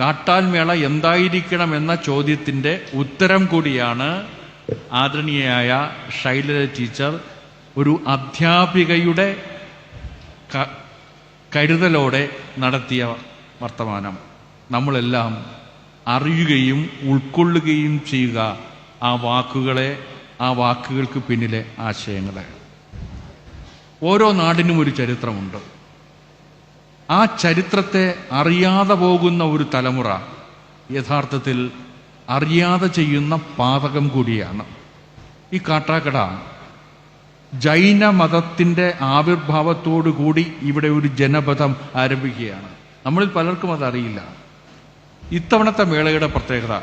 കാട്ടാൽമേള എന്തായിരിക്കണം എന്ന ചോദ്യത്തിന്റെ ഉത്തരം കൂടിയാണ് ആദരണീയയായ ശൈലജ ടീച്ചർ ഒരു അധ്യാപികയുടെ കരുതലോടെ നടത്തിയ വർത്തമാനം. നമ്മളെല്ലാം അറിയുകയും ഉൾക്കൊള്ളുകയും ചെയ്യുക ആ വാക്കുകളെ ആ വാക്കുകൾക്ക് പിന്നിലെ ആശയങ്ങളെ. ഓരോ നാടിനും ഒരു ചരിത്രമുണ്ട്. ആ ചരിത്രത്തെ അറിയാതെ പോകുന്ന ഒരു തലമുറ യഥാർത്ഥത്തിൽ അറിയാതെ ചെയ്യുന്ന പാതകം കൂടിയാണ്. ഈ കാട്ടാക്കട ജൈന മതത്തിന്റെ ആവിർഭാവത്തോടു കൂടി ഇവിടെ ഒരു ജനപഥം ആരംഭിക്കുകയാണ്. നമ്മളിൽ പലർക്കും അതറിയില്ല. ഇത്തവണത്തെ മേളയുടെ പ്രത്യേകത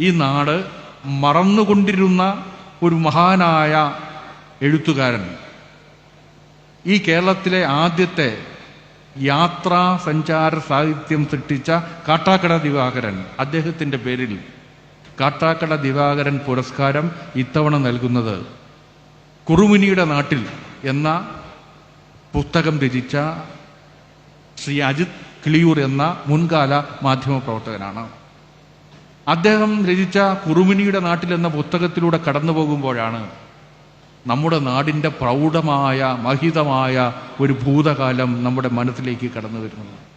ഈ നാട് മറന്നുകൊണ്ടിരുന്ന ഒരു മഹാനായ എഴുത്തുകാരൻ ഈ കേരളത്തിലെ ആദ്യത്തെ യാത്രാ സഞ്ചാര സാഹിത്യം സൃഷ്ടിച്ച കാട്ടാക്കട ദിവാകരൻ അദ്ദേഹത്തിന്റെ പേരിൽ കാട്ടാക്കട ദിവാകരൻ പുരസ്കാരം ഇത്തവണ നൽകുന്നത് കുറുമിനിയുടെ നാട്ടിൽ എന്ന പുസ്തകം രചിച്ച ശ്രീ അജിത് കിളിയൂർ എന്ന മുൻകാല മാധ്യമ പ്രവർത്തകനാണ്. അദ്ദേഹം രചിച്ച കുറുമിനിയുടെ നാട്ടിൽ എന്ന പുസ്തകത്തിലൂടെ കടന്നു പോകുമ്പോഴാണ് നമ്മുടെ നാടിന്റെ പ്രൗഢമായ മഹിതമായ ഒരു ഭൂതകാലം നമ്മുടെ മനസ്സിലേക്ക് കടന്നു വരുന്നത്.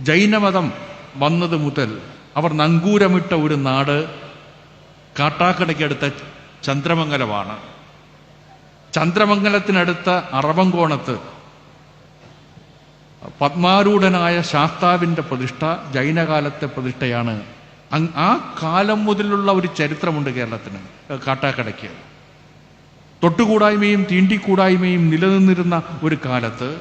ജൈനമതം വന്നത് മുതൽ അവർ നങ്കൂരമിട്ട ഒരു നാട് കാട്ടാക്കടയ്ക്കടുത്ത ചന്ദ്രമംഗലമാണ്. ചന്ദ്രമംഗലത്തിനടുത്ത അറവങ്കോണത്ത് പത്മാരൂഢനായ ശാസ്താവിന്റെ പ്രതിഷ്ഠ ജൈനകാലത്തെ പ്രതിഷ്ഠയാണ്. ആ കാലം മുതലുള്ള ഒരു ചരിത്രമുണ്ട് കേരളത്തിന് കാട്ടാക്കടയ്ക്ക്. തൊട്ടുകൂടായ്മയും തീണ്ടിക്കൂടായ്മയും നിലനിന്നിരുന്ന ഒരു കാലത്ത്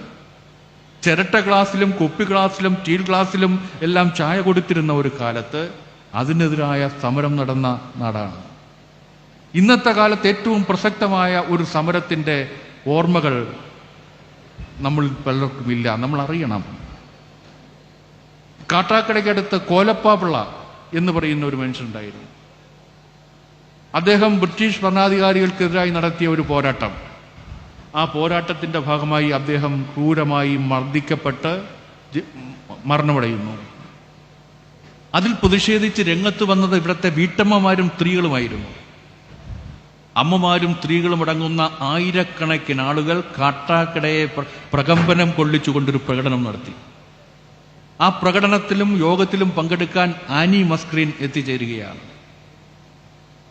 ചിരട്ട ഗ്ലാസ്സിലും കുപ്പി ഗ്ലാസ്സിലും സ്റ്റീൽ ഗ്ലാസ്സിലും എല്ലാം ചായ കൊടുത്തിരുന്ന ഒരു കാലത്ത് അതിനെതിരായ സമരം നടന്ന നാടാണ്. ഇന്നത്തെ കാലത്ത് ഏറ്റവും പ്രസക്തമായ ഒരു സമരത്തിന്റെ ഓർമ്മകൾ നമ്മൾ പലർക്കും ഇല്ല. നമ്മൾ അറിയണം. കാട്ടാക്കടയ്ക്കടുത്ത് കോലപ്പാപിള്ള എന്ന് പറയുന്ന ഒരു മനുഷ്യനുണ്ടായിരുന്നു. അദ്ദേഹം ബ്രിട്ടീഷ് ഭരണാധികാരികൾക്കെതിരായി നടത്തിയ ഒരു പോരാട്ടം. ആ പോരാട്ടത്തിന്റെ ഭാഗമായി അദ്ദേഹം ക്രൂരമായി മർദ്ദിക്കപ്പെട്ട് മരണമടയുന്നു. അതിൽ പ്രതിഷേധിച്ച് രംഗത്ത് വന്നത് ഇവിടുത്തെ വീട്ടമ്മമാരും സ്ത്രീകളുമായിരുന്നു. അമ്മമാരും സ്ത്രീകളും അടങ്ങുന്ന ആയിരക്കണക്കിന് ആളുകൾ കാട്ടാക്കടയെ പ്ര- പ്രകമ്പനം കൊള്ളിച്ചുകൊണ്ടൊരു പ്രകടനം നടത്തി. ആ പ്രകടനത്തിലും യോഗത്തിലും പങ്കെടുക്കാൻ ആനി മസ്ക്രീൻ എത്തിച്ചേരുകയാണ്.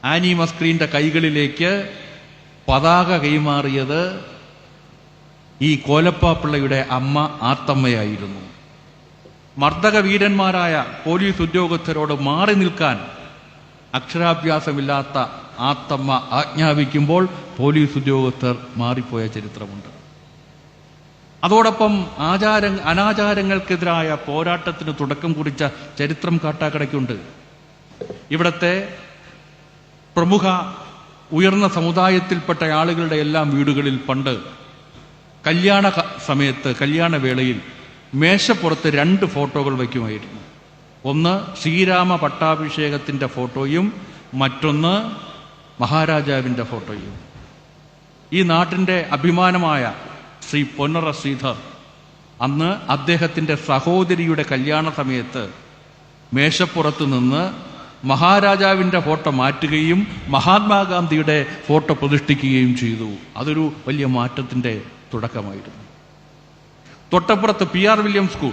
ആനി മസ്ക്രീന്റെ കൈകളിലേക്ക് പതാക കൈമാറിയത് ഈ കോലപ്പാപ്പിള്ളയുടെ അമ്മ ആത്തമ്മയായിരുന്നു. മർദ്ദക വീരന്മാരായ പോലീസ് ഉദ്യോഗസ്ഥരോട് മാറി നിൽക്കാൻ അക്ഷരാഭ്യാസമില്ലാത്ത ആത്തമ്മ ആജ്ഞാപിക്കുമ്പോൾ പോലീസ് ഉദ്യോഗസ്ഥർ മാറിപ്പോയ ചരിത്രമുണ്ട്. അതോടൊപ്പം ആചാര അനാചാരങ്ങൾക്കെതിരായ പോരാട്ടത്തിന് തുടക്കം കുറിച്ച ചരിത്രം കാട്ടാക്കടയ്ക്കുണ്ട്. ഇവിടത്തെ പ്രമുഖ ഉയർന്ന സമുദായത്തിൽപ്പെട്ട ആളുകളുടെ എല്ലാം വീടുകളിൽ പണ്ട് കല്യാണ സമയത്ത് കല്യാണ വേളയിൽ മേശപ്പുറത്ത് രണ്ട് ഫോട്ടോകൾ വയ്ക്കുമായിരുന്നു. ഒന്ന് ശ്രീരാമ പട്ടാഭിഷേകത്തിന്റെ ഫോട്ടോയും മറ്റൊന്ന് മഹാരാജാവിന്റെ ഫോട്ടോയും. ഈ നാട്ടിന്റെ അഭിമാനമായ ശ്രീ പൊന്നറ ശ്രീധർ അന്ന് അദ്ദേഹത്തിന്റെ സഹോദരിയുടെ കല്യാണ സമയത്ത് മേശപ്പുറത്ത് നിന്ന് മഹാരാജാവിന്റെ ഫോട്ടോ മാറ്റുകയും മഹാത്മാഗാന്ധിയുടെ ഫോട്ടോ പ്രതിഷ്ഠിക്കുകയും ചെയ്തു. അതൊരു വലിയ മാറ്റത്തിന്റെ തുടക്കമായിരുന്നു. തൊട്ടപ്പുറത്ത് പി ആർ വില്യം സ്കൂൾ.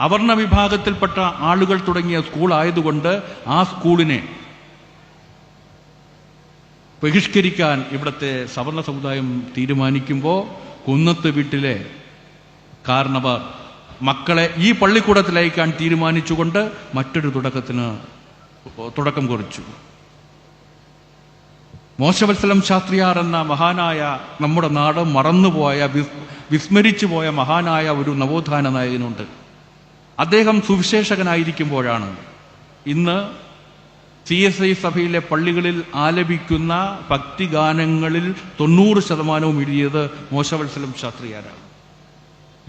അവർണ വിഭാഗത്തിൽപ്പെട്ട ആളുകൾ തുടങ്ങിയ സ്കൂൾ ആയതുകൊണ്ട് ആ സ്കൂളിനെ ബഹിഷ്കരിക്കാൻ ഇവിടുത്തെ സവർണ സമുദായം തീരുമാനിക്കുമ്പോൾ കുന്നത്ത് വീട്ടിലെ കാരണവർ മക്കളെ ഈ പള്ളിക്കൂടത്തിലയക്കാൻ തീരുമാനിച്ചുകൊണ്ട് മറ്റൊരു തുടക്കത്തിന് തുടക്കം കുറിച്ചു. മോശവത്സലം ശാസ്ത്രിയാർ എന്ന മഹാനായ നമ്മുടെ നാട് മറന്നുപോയ വിസ് വിസ്മരിച്ചു പോയ മഹാനായ ഒരു നവോത്ഥാന നായകനുണ്ട്. അദ്ദേഹം സുവിശേഷകനായിരിക്കുമ്പോഴാണ്. ഇന്ന് സി എസ് ഐ സഭയിലെ പള്ളികളിൽ ആലപിക്കുന്ന ഭക്തിഗാനങ്ങളിൽ തൊണ്ണൂറ് ശതമാനവും എഴുതിയത് മോശവത്സലം ശാസ്ത്രിയാരാണ്.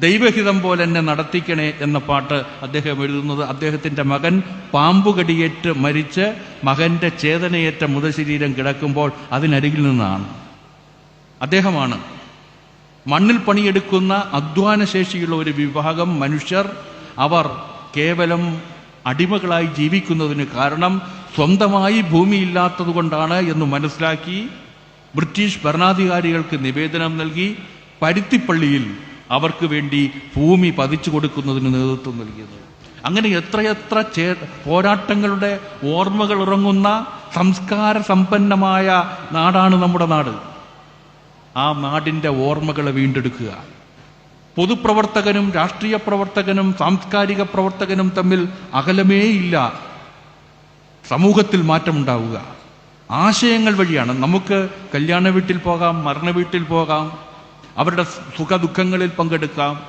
ദൈവഹിതം പോലെ എന്നെ നടത്തിക്കണേ എന്ന പാട്ട് അദ്ദേഹം എഴുതുന്നത്. അദ്ദേഹത്തിന്റെ മകൻ പാമ്പുകടിയേറ്റ് മരിച്ച് മകന്റെ ചേതനയേറ്റ മൃതശരീരം കിടക്കുമ്പോൾ അതിനരികിൽ നിന്നാണ്. അദ്ദേഹമാണ് മണ്ണിൽ പണിയെടുക്കുന്ന അധ്വാനശേഷിയുള്ള ഒരു വിഭാഗം മനുഷ്യർ. അവർ കേവലം അടിമകളായി ജീവിക്കുന്നതിന് കാരണം സ്വന്തമായി ഭൂമിയില്ലാത്തതുകൊണ്ടാണ് എന്ന് മനസ്സിലാക്കി ബ്രിട്ടീഷ് ഭരണാധികാരികൾക്ക് നിവേദനം നൽകി. പരുത്തിപ്പള്ളിയിൽ അവർക്ക് വേണ്ടി ഭൂമി പതിച്ചു കൊടുക്കുന്നതിന് നേതൃത്വം നൽകിയത്. അങ്ങനെ എത്രയെത്ര ചേ പോരാട്ടങ്ങളുടെ ഓർമ്മകൾ ഇറങ്ങുന്ന സംസ്കാര സമ്പന്നമായ നാടാണ് നമ്മുടെ നാട്. ആ നാടിന്റെ ഓർമ്മകളെ വീണ്ടെടുക്കുക. പൊതുപ്രവർത്തകനും രാഷ്ട്രീയ പ്രവർത്തകനും സാംസ്കാരിക പ്രവർത്തകനും തമ്മിൽ അകലമേയില്ല. സമൂഹത്തിൽ മാറ്റമുണ്ടാവുക. ആശയങ്ങൾ വഴിയാണ്. നമുക്ക് കല്യാണ വീട്ടിൽ പോകാം മരണ വീട്ടിൽ പോകാം അവരുടെ സുഖ ദുഃഖങ്ങളിൽ പങ്കെടുക്കാം.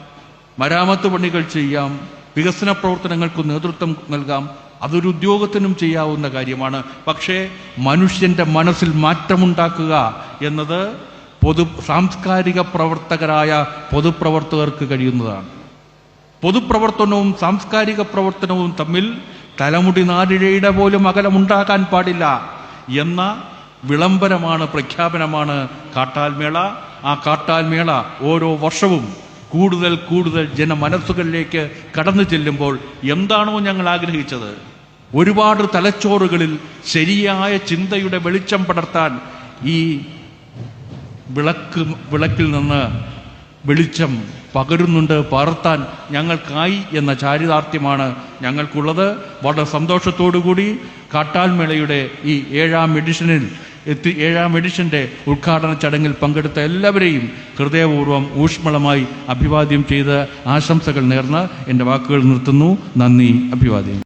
മരാമത്ത് പണികൾ ചെയ്യാം. വികസന പ്രവർത്തനങ്ങൾക്ക് നേതൃത്വം നൽകാം. അതൊരു ഉദ്യോഗത്തിനും ചെയ്യാവുന്ന കാര്യമാണ്. പക്ഷേ മനുഷ്യന്റെ മനസ്സിൽ മാറ്റമുണ്ടാക്കുക എന്നത് പൊതു സാംസ്കാരിക പ്രവർത്തകരായ പൊതുപ്രവർത്തകർക്ക് കഴിയുന്നതാണ്. പൊതുപ്രവർത്തനവും സാംസ്കാരിക പ്രവർത്തനവും തമ്മിൽ തലമുടി നാടിഴയുടെ പോലും അകലമുണ്ടാകാൻ പാടില്ല എന്ന വിളംബരമാണ് പ്രഖ്യാപനമാണ് കാട്ടാൽമേള. ആ കാട്ടാൽമേള ഓരോ വർഷവും കൂടുതൽ കൂടുതൽ ജനമനസ്സുകളിലേക്ക് കടന്നു ചെല്ലുമ്പോൾ എന്താണോ ഞങ്ങൾ ആഗ്രഹിച്ചത്. ഒരുപാട് തലച്ചോറുകളിൽ ശരിയായ ചിന്തയുടെ വെളിച്ചം പടർത്താൻ ഈ വിളക്ക് വിളക്കിൽ നിന്ന് വെളിച്ചം പകരുന്നുണ്ട് പകർത്താൻ ഞങ്ങൾക്കായി എന്ന ചാരിതാർത്ഥ്യമാണ് ഞങ്ങൾക്കുള്ളത്. വളരെ സന്തോഷത്തോടുകൂടി കാട്ടാൽമേളയുടെ ഈ ഏഴാം എഡിഷനിൽ എത്തി ഏഴാം എഡിഷന്റെ ഉദ്ഘാടന ചടങ്ങിൽ പങ്കെടുത്ത എല്ലാവരെയും ഹൃദയപൂർവം ഊഷ്മളമായി അഭിവാദ്യം ചെയ്ത് ആശംസകൾ നേർന്ന് എന്റെ വാക്കുകൾ നിർത്തുന്നു. നന്ദി അഭിവാദ്യം.